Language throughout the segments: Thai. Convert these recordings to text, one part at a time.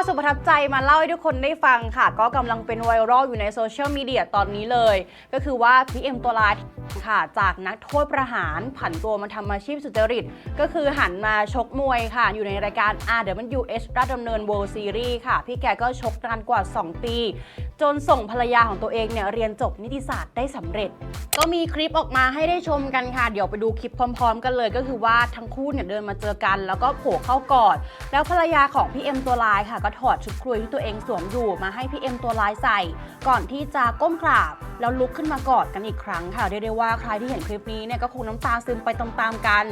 ทับใจมาเล่าให้ทุกคนได้ฟังค่ะ ก็กำลังเป็นไวรัลอยู่ในโซเชียลมีเดียตอนนี้เลย ก็คือว่าพี่เอ็มตัวลายค่ะ จากนักโทษประหารผันตัวมาทำอาชีพสุจริต ก็คือหันมาชกมวยค่ะ อยู่ในรายการ RWH ราชดำเนิน World Series ค่ะ พี่แกก็ชกนานกว่า 2 ปี จนส่งภรรยาของตัวเองเนี่ยเรียนจบนิติศาสตร์ได้สำเร็จ ก็มีคลิปออกมาให้ได้ชมกันค่ะ เดี๋ยวไปดูคลิปพร้อม ๆ กันเลย ก็คือว่าทั้งคู่เนี่ยเดินมาเจอกัน แล้วก็โผล่เข้ากอด แล้วภรรยาของพี่เอ็มตัวลายค่ะก็ถอดชุดครุยที่ตัวเองสวมอยู่มาให้พี่เอ็มตัวลายใส่ ก่อนที่จะก้มกราบ แล้วลุกขึ้นมากอดกันอีกครั้งค่ะเรียกได้ว่าใครที่เห็นคลิปนี้เนี่ยก็คงน้ำตาซึมไปตามๆกัน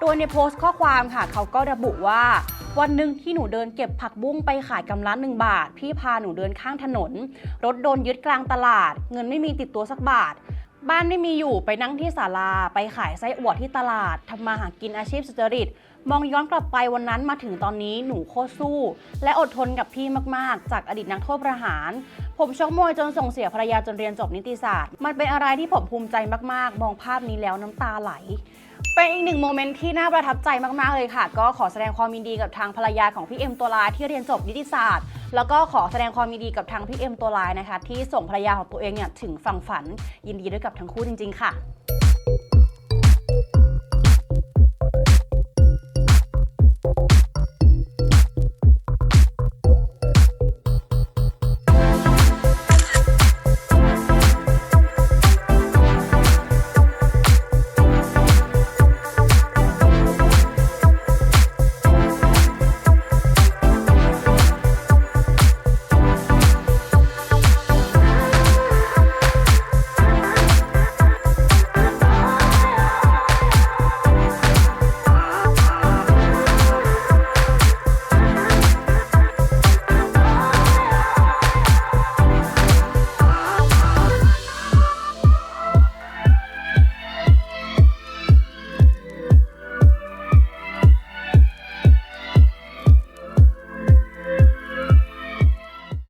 โดยในโพสต์ข้อความค่ะ เขาก็ระบุว่าวันหนึ่งที่หนูเดินเก็บผักบุ้งไปขายกำลังหนึ่งบาท พี่พาหนูเดินข้างถนน รถโดนยึดกลางตลาด เงินไม่มีติดตัวสักบาท บ้านไม่มีอยู่ไปนั่งที่ศาลา ไปขายไส้อั่วที่ตลาดทำมาหากินอาชีพสุจริต มองย้อนกลับไปวันนั้นมาถึงตอนนี้หนูโคตรสู้ และอดทนกับพี่มากๆ จากอดีตนักโทษประหาร ผมชกมวยจนส่งเสียภรรยาจนเรียนจบนิติศาสตร์ มันเป็นอะไรที่ผมภูมิใจมากๆ มองภาพนี้แล้วน้ำตาไหลเป็นอีกหนึ่งโมเมนต์ที่น่าประทับใจมากๆเลยค่ะ ก็ขอแสดงความยินดีกับทางภรรยาของพี่เอ็มตัวลายที่เรียนจบนิติศาสตร์แล้วก็ขอแสดงความยินดีกับทางพี่เอ็มตัวลายนะคะ ที่ส่งภรรยาของตัวเองเนี่ยถึงฝั่งฝันยินดีด้วยกับทั้งคู่จริง ๆ ค่ะ